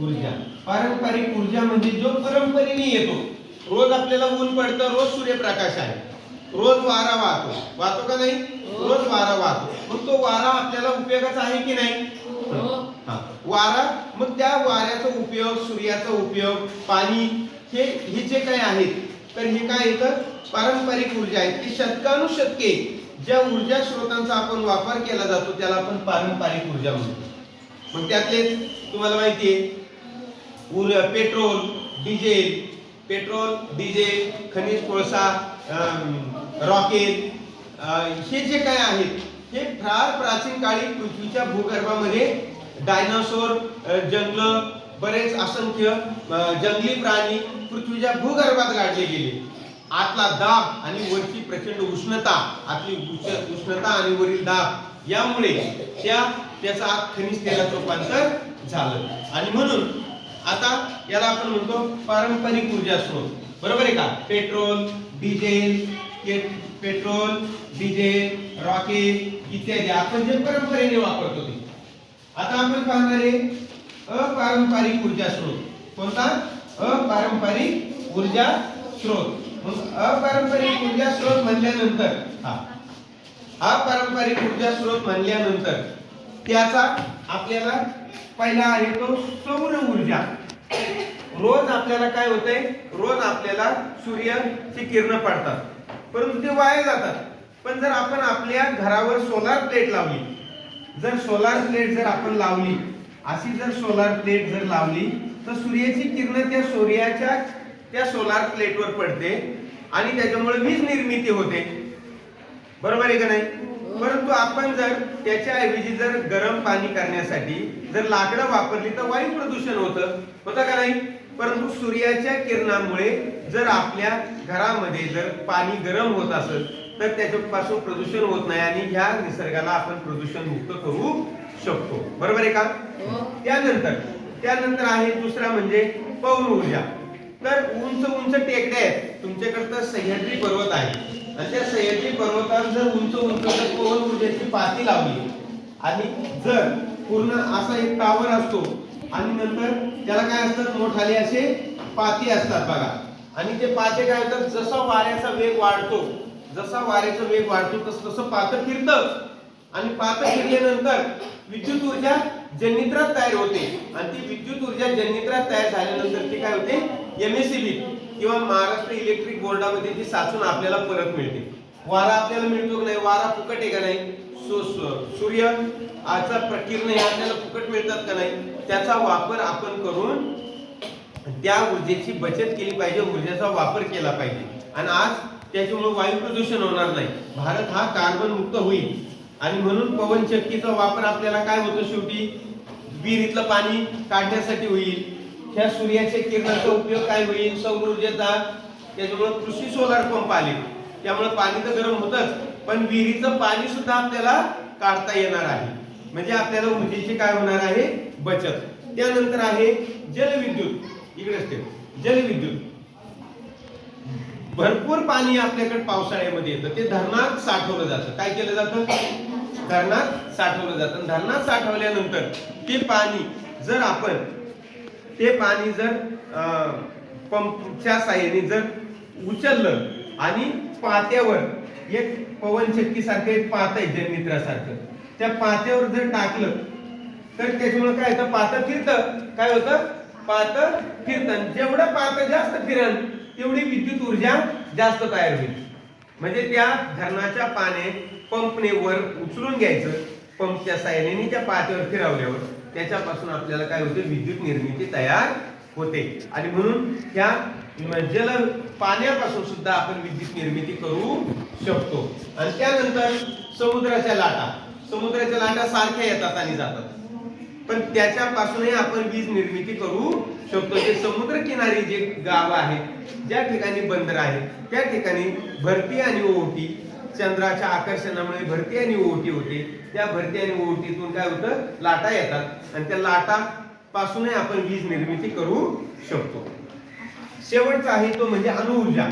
ऊर्जा. पारंपरिक ऊर्जा म्हणजे जो परंपरेने येतो. रोज आपल्याला ऊन पडतं रोज सूर्यप्रकाश आहे. रोज वारा वाहतो. वाहतो का नाही? रोज वारा वाहतो. मग तो वारा आपल्याला उपयोगाचा आहे की नाही? हा. वारा मग त्या वाऱ्याचा उपयोग सूर्याचा उपयोग पाणी हे हे जे काही आहेत तर हे काय येतं? पारंपरिक ऊर्जा आहे ती शतकानुशतके ज्या ऊर्जा स्रोतांचा आपण वापर केला जातो त्याला आपण पारंपरिक ऊर्जा म्हणतो. मग त्यातलेच तुम्हाला माहिती आहे पेट्रोल डिझेल पेट्रोल डिझेल खनिज कोळसा रॉकेट हे जे काय आहेत हे फार प्राचीन काळी पृथ्वीच्या भूगर्भामध्ये डायनासोर जंगल बरेच असंख्य जंगली प्राणी पृथ्वीच्या भूगर्भात गाडले गेले. आतला दाब आणि वरची प्रचंड उष्णता आतली उष्णता आणि वरील दाब यामुळे त्या त्याचा खनिज तेलात रूपांतर झालं. आणि म्हणून आता याला आपण म्हणतो पारंपरिक ऊर्जा स्रोत. बरोबर आहे का? पेट्रोल डिझेल के- पेट्रोल डिझेल रॉकेट इत्यादी. आपण जे परंपरेने वापरतो ते. आता आपण पाहणार आहे अपारंपरिक ऊर्जा स्रोत. कोणता? अपारंपरिक ऊर्जा स्रोत. मग अपारंपरिक ऊर्जा स्रोत म्हणल्यानंतर हा. अपारंपरिक ऊर्जा स्रोत म्हणल्यानंतर त्याचा आपल्याला पहिला आहे तो सौर ऊर्जा. रोज आपल्याला काय होतंय? रोज आपल्याला सूर्याची किरण पडतात. परंतु ते वाया जातात. पण जर आपण आपल्या घरावर सोलार प्लेट लावली जर सोलार प्लेट जर आपण लावली अशी जर सोलार प्लेट जर लावली तर सूर्याची किरण त्या सूर्याच्या त्या सोलार प्लेटवर पडते आणि त्याच्यामुळे वीज निर्मिती होते. बरोबर आहे का नाही? परंतु आपण जर त्याच्या ऐवजी जर गरम पाणी करण्यासाठी जर लाकडं वापरली तर वायू प्रदूषण होतं. होतं का नाही? परंतु सूर्याच्या किरणामुळे जर आपल्या घरामध्ये जर पाणी गरम होत असेल तर त्याच्यापासून प्रदूषण होत नाही आणि ह्या निसर्गाला आपण प्रदूषण मुक्त करू शकतो. बरोबर आहे का? त्यानंतर त्यानंतर आहे दुसरा म्हणजे पवन ऊर्जा. तर उंच उंच टेकड्या आहेत. तुमच्याकडे तर सह्याद्री पर्वत आहे. अशा सह्याद्री पर्वतावर जर उंच उंच जर ऊर्जेची पाती लावली. आणि जर पूर्ण असा एक टावर असतो आणि नंतर त्याला काय असतात? मोठाले असे पाती असतात बघा. आणि ते पाते काय होतात? जसा वाऱ्याचा वेग वाढतो जसा वाऱ्याचा वेग वाढतो तस तसं पातं फिरतं. आणि पातं फिरल्यानंतर विद्युत ऊर्जा जनित्रात तयार होते. आणि ती विद्युत ऊर्जा जनित्रात तयार झाल्यानंतर ती काय होते? एमएससीबी किंवा महाराष्ट्र इलेक्ट्रिक बोर्डामध्ये ती साचून आपल्याला परत मिळते. वारा आपल्याला मिळतो की नाही? वारा फुकट आहे का नाही? सो सूर्य आजचा प्रकिरण हे आपल्याला फुकट मिळतात का नाही? त्याचा वापर आपण करून त्या ऊर्जेची बचत केली पाहिजे ऊर्जेचा वापर केला पाहिजे. आणि आज त्याच्यामुळे वायू प्रदूषण होणार नाही. भारत हा कार्बन मुक्त होईल. आणि म्हणून पवन शक्तीचा वापर आपल्याला काय होतो शेवटी? विहिरीतलं पाणी काढण्यासाठी होईल. ह्या सूर्याच्या किरणाचा उपयोग काय होईल? सौर ऊर्जेचा त्याच्यामुळे कृषी सोलार पंप आले. त्यामुळे पाणी तर गरम होतच पण विहिरीचं पाणी सुद्धा आपल्याला काढता येणार आहे. म्हणजे आपल्याला ऊर्जेची काय होणार आहे? बचत. त्यानंतर आहे जलविद्युत. इकडेच ते जलविद्युत. भरपूर पाणी आपल्याकडे पावसाळ्यामध्ये येतं. ते धरणात साठवलं जातं. काय केलं जातं? धरणात साठवलं जातं. धरणात साठवल्यानंतर ते पाणी जर आपण ते पाणी जर पंपच्या साह्याने जर उचललं आणि पात्यावर एक पवन शक्तीसारखं एक पात आहे जनित्रासारखं त्या पात्यावर जर टाकलं तर त्याच्यामुळे काय होतं? पातं फिरतं. काय होतं? पातं फिरतं. जेवढं पातं जास्त फिरल तेवढी विद्युत ऊर्जा जास्त तयार होईल. म्हणजे त्या धरणाच्या पाने पंपने वर उचलून घ्यायचं पंपच्या साह्याने त्या पात्यावर फिरवल्यावर. त्याच्यापासून आपल्याला काय होते? विद्युत निर्मिती तयार होते. आणि म्हणून त्या जल पाण्यापासून सुद्धा आपण विद्युत निर्मिती करू शकतो. आणि त्यानंतर समुद्राच्या लाटा. समुद्राच्या लाटा सारख्या येतात आणि जातात. पण त्याच्यापासूनही आपण वीज निर्मिती करू शकतो. जे समुद्र किनारी जे गाव आहेत ज्या ठिकाणी बंदर आहेत त्या ठिकाणी भरती आणि ओहोटी चंद्राच्या आकर्षणामुळे भरती आणि ओटी होते. त्या भरती आणि ओटीतून काय होतं? लाटा येतात. आणि त्या लाटा पासूनही आपण वीज निर्मिती करू शकतो. शेवटचा आहे तो म्हणजे अणुऊर्जा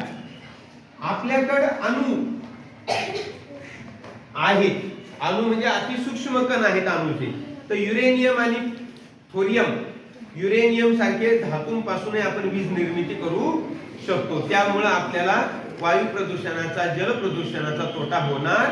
आपल्याकडे अणु आहेत. अणु म्हणजे अतिसूक्ष्म कण आहेत अणुचे. तर युरेनियम आणि थोरियम युरेनियम सारखे धातूंपासूनही आपण वीज निर्मिती करू शकतो. त्यामुळे आपल्याला वायू प्रदूषणाचा जल प्रदूषणाचा तोटा होणार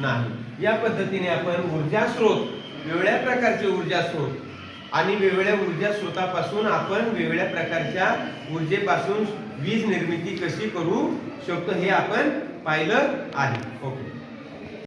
नाही. या पद्धतीने आपण ऊर्जा स्रोत वेगळ्या प्रकारचे ऊर्जा स्रोत आणि वेगवेगळ्या ऊर्जा स्रोतापासून आपण वेगवेगळ्या प्रकारच्या ऊर्जेपासून वीज निर्मिती कशी करू शकतो हे आपण पाहिलं आहे. ओके.